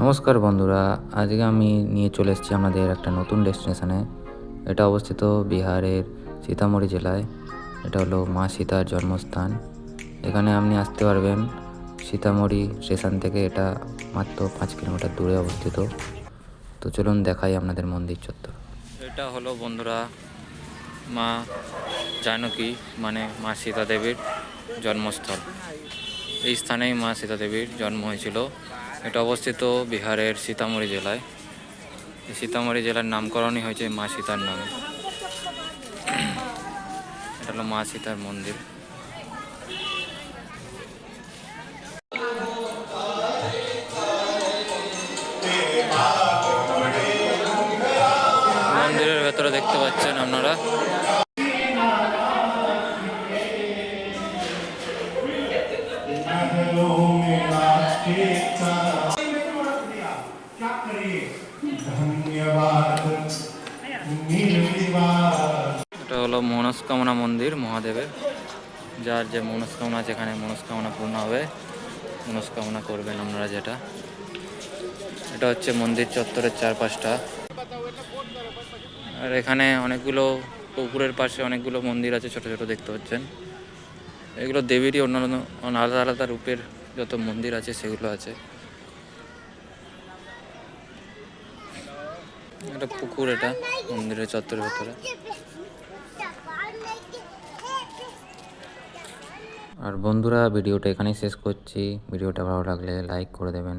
নমস্কার বন্ধুরা, আজকে আমি নিয়ে চলে এসেছি আমাদের একটা নতুন ডেস্টিনেশানে। এটা অবস্থিত বিহারের সীতামঢ়ি জেলায়। এটা হলো মা সীতার জন্মস্থান। এখানে আপনি আসতে পারবেন সীতামঢ়ি স্টেশন থেকে, এটা মাত্র পাঁচ কিলোমিটার দূরে অবস্থিত। তো চলুন দেখাই আপনাদের মন্দির চত্বর। এটা হলো বন্ধুরা মা জানকী মানে মা সীতা দেবীর জন্মস্থল। এই স্থানেই মা সীতা দেবীর জন্ম হয়েছিল। এটা অবস্থিত বিহারের সীতামঢ়ি জেলায়। এই সীতামঢ়ি জেলার নামকরণই হয়েছে মা সীতার নামে। এটা হলো মা সীতার মন্দির। মন্দিরের ভেতরে দেখতে পাচ্ছেন আপনারা। Yeah. এটা হলো মনস্কামনা মন্দির মহাদেবের, যার যে মনস্কামনা আছে এখানে মনস্কামনা পূর্ণ হবে। মনস্কামনা করবেন আপনারা যেটা। এটা হচ্ছে মন্দির চত্বরের চারপাশটা। আর এখানে অনেকগুলো পুকুরের পাশে অনেকগুলো মন্দির আছে, ছোট ছোট দেখতে পাচ্ছেন। এগুলো দেবীরই অন্যান্য আলাদা আলাদা রূপের যত মন্দির আছে, সেগুলো আছে। এটা পুকুর এটা, মন্দিরের চত্বরের ভেতরে। আর বন্ধুরা, ভিডিওটা এখানেই শেষ করছি। ভিডিওটা ভালো লাগলে লাইক করে দেবেন।